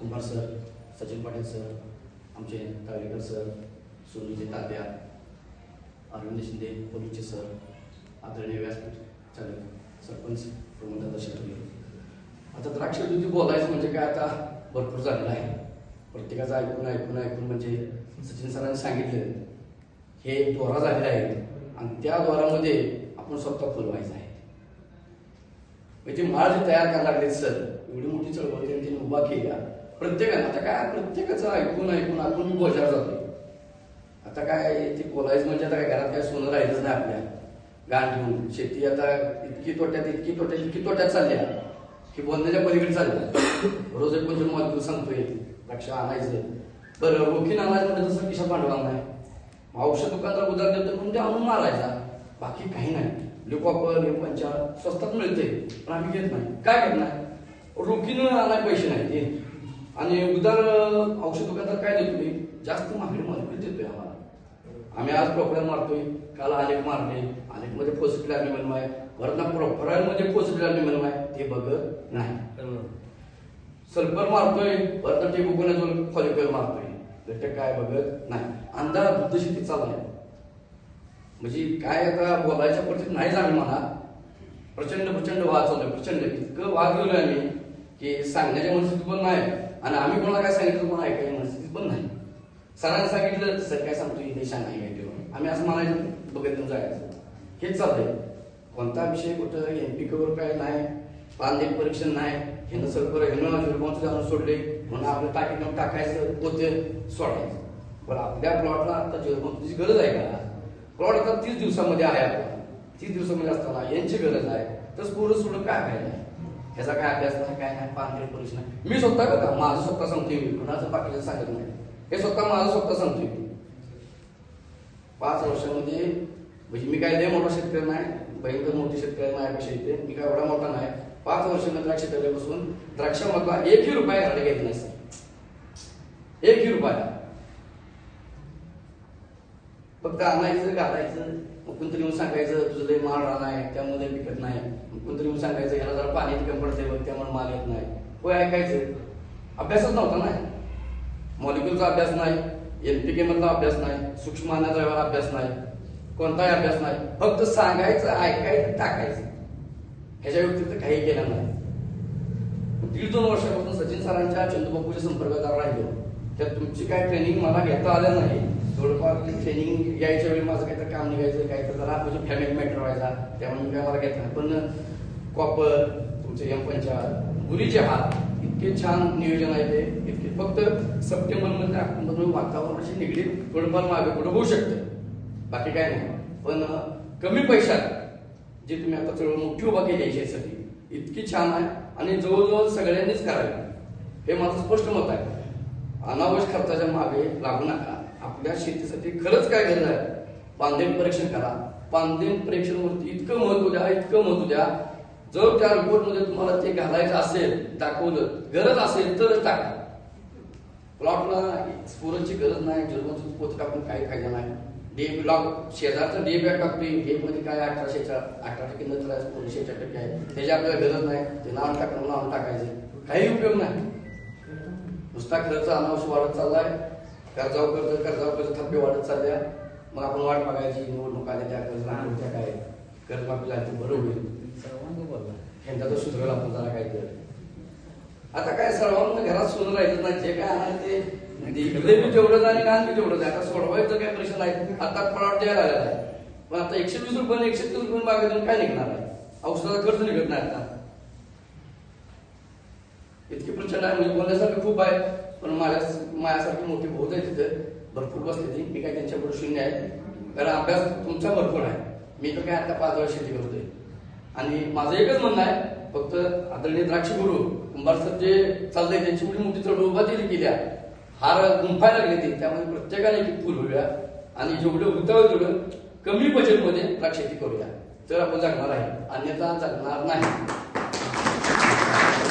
कुंभार sir Sachin Patil sir आमचे Tawalekar sir सोनूचे तात्या अरविंद शिंदे पोलीसचे सर आदरणीय व्यासपीठ चालक सरपंच प्रमोद शेट्टी आता द्राक्ष दुधी बोलायचं म्हणजे काय आता भरपूर झालेलं आहे. प्रत्येकाचं ऐकून ऐकून ऐकून म्हणजे सचिन सरांनी सांगितलं हे दोरा झालेला आहे आणि त्या द्वारामध्ये आपण स्वतः फुलवायचं आहे. म्हणजे माळ जे तयार करायला लागले सर. एवढी मोठी चळवळ त्यांनी त्यांनी उभा केल्या. प्रत्येकानं. आता काय प्रत्येकाचं ऐकून ऐकून आपण मी जातो जातोय. आता काय ते बोलायचं म्हणजे आता काय घरात काय सोनं राहिलंच नाही आपल्या. गाण घेऊन. शेती आता इतकी तोट्यात इतकी तोट्यात इतकी तोट्यात चालली आहे. की बोलण्याच्या पलीकडे चालली रोज एक म्हणजे मला सांगतोय लक्ष आणायचं. बरं रोखीन आणायचं म्हणजे तसं किशा पांडवा नाही. औषध दुकानदार उधार देतो म्हणून ते आणून मारायचा? बाकी काही नाही. लिकॉपर हे पंचा स्वस्तात मिळते पण आम्ही घेत नाही. काय घेत नाही? रोखीनं आणाय पैसे नाही ते आणि उदार औषध दुकानदार काय देतो मी जास्त मागणी मजबूत देतोय आम्हाला. आम्ही आज प्रोफाईल मारतोय काल अनेक मारले अनेकमध्ये पॉझिटिव्ह अॅनिमल आहे वरना प्रोफाईल मध्ये पॉझिटिव्ह अॅनिमल आहे ते बघत नाही. सल्फर मारतोय वरना ते बघून फॉलिकल मारतोय. घटक काय बघत नाही. अंधार बुद्ध शेती आहे म्हणजे काय आता बोलायच्या परिस्थितीत नाहीच आम्ही म्हणा प्रचंड प्रचंड वाद चालू आहे प्रचंड. इतकं वाद गेलोय आम्ही की सांगण्याच्या मनस्थितीत पण नाही. आणि आम्ही कोणाला काय सांगितलं कोणा ऐकायला मनस्थितीत पण नाही. सरांनी सांगितलं सर काय सांगतो इथे? नाही काय आम्ही असं म्हणायचं बघत जायचं. हेच चाललंय कोणता विषय कुठं एमपी कवर काय नाही पानदेट परीक्षण नाही हे सर ह्यानं निर्माण जाऊन सोडले म्हणून आपलं टाकी नेऊन टाकायचं पोते सोडायचं. पण आपल्या प्लॉटला आता तुझी गरज आहे का? प्लॉट आता तीस दिवसामध्ये आहे आपला. तीस दिवसामध्ये असताना यांची गरज आहे. तर पुढं सोडून काय फायदा? ह्याचा काय अभ्यास नाही काय नाही पानदेट पोलीस नाही. मी स्वतः बघा माझं स्वतः सांगतोय मी. कुणाचं बाकीचं सांगत नाही. हे स्वतः माझं स्वतः सांगतोय. मी पाच वर्षामध्ये म्हणजे मी काय लय मोठा शेतकरी नाही भयंकर मोठी शेतकरी माझ्यापेक्षा इथे. मी काय एवढा मोठा नाही. पाच वर्षामध्ये द्राक्ष बसून द्राक्षामधला एकही रुपया घराला घेत नाही सर. एकही रुपया. फक्त आणायचं घालायचं मग कोणतरी येऊन सांगायचं तुझं लय माल राहणार आहे त्यामध्ये पिकत नाही. मग कोणतरी येऊन सांगायचं याला जरा पाणी कमी पडते बघ त्यामुळे माल येत नाही. होय ऐकायचं. अभ्यासच नव्हता नाही मॉलिक्युलचा अभ्यास नाही एनपीके मधला अभ्यास नाही सूक्ष्म अन्नद्रव्याला अभ्यास नाही कोणताही अभ्यास नाही. फक्त सांगायचं ऐकायचं टाकायचं. ह्याच्या व्यतिरिक्त काही केलं नाही. दीड दोन वर्षापासून सचिन सरांच्या चंदूबापूच्या संपर्कात राहिलो. तर तुमची काय ट्रेनिंग मला घेता आलं नाही. थोडंफार ट्रेनिंग यायच्या वेळी माझं काहीतरी काम निघायचं काय तर जरा म्हणजे फॅमिली मॅटर व्हायचा त्यामुळे काय मला घेत पण कॉपर तुमचे एम पंचायत गुरीचे हात इतके छान नियोजन आहे ते. इतके फक्त सप्टेंबरमध्ये ऑक्टोबर वातावरणाशी निगडीत थोडंफार मागे पुढे होऊ शकतं. बाकी काय नाही. पण कमी पैशात जे तुम्ही आता चळवळ मोठी उभा केली आहे याच्यासाठी इतकी छान आहे. आणि जवळजवळ सगळ्यांनीच करावी. हे माझं स्पष्ट मत आहे. अनावश्यक खर्चाच्या मागे लागू नका. आपल्या शेतीसाठी खरंच काय गरज आहे? पांदेम परीक्षण करा. पांदेम परीक्षणवरती इतकं महत्त्व द्या इतकं महत्त्व द्या. जर त्या रिपोर्टमध्ये तुम्हाला ते घालायचं असेल दाखवलं गरज असेल तरच टाका. प्लॉटला स्फोरची गरज नाही जर्मनचं पोत टाकून काही फायदा नाही. डे ब्लॉक शेजारचा बॅग टाकतोय डेमध्ये मध्ये काय अठराशेच्या अठरा टक्के नंतर आहे स्फोरशेच्या टक्के आहे. त्याची आपल्याला गरज नाही. ते नाव टाकणं नाव टाकायचं. काही उपयोग नाही. नुसता खर्च अनावश्यक वाढत चाललाय. कर्जावर कर्ज कर्जावर कर्ज थप्पे वाढत चालल्या मग आपण वाट बघायची निवडणूक आल्या त्या कर्ज त्या काय? कर्जमाफी झाली तर बरं होईल. ह्यांचा तर सुधरेल आपण जरा काय तर. आता काय सर्वांना घरात सोनं राहायचं नाही जे काय आहे ते. इकडे बी तेवढंच आणि लहान तेवढंच आहे आता सोडवायचं काय प्रश्न नाही. आता प्लॉट द्यायला आलेला आहे पण आता एकशे वीस रुपये एकशे तीस रुपये बागेतून काय निघणार आहे? औषधाचा खर्च निघत नाही आता. इतकी प्रचंड आहे. म्हणजे बोलण्यासारखं खूप आहे पण माझ्या माझ्यासारखे मोठी बहुत आहे तिथं. भरपूर बसलेली मी काय त्यांच्या पुढे शून्य आहे. कारण अभ्यास तुमचा भरपूर आहे. मी तर काय आता पाच वर्ष शेती करतोय. आणि माझं एकच म्हणणं आहे फक्त आदरणीय द्राक्ष गुरु कुंभार सर जे चाललंय त्यांची एवढी मोठी चढ उभा दिली केल्या हार गुंफायला लागले ते. त्यामुळे प्रत्येकाने एक फुल होऊया. आणि जेवढं उतावं तेवढं कमी बजेटमध्ये द्राक्ष शेती करूया. तर आपण जगणार आहे. अन्यथा जगणार नाही.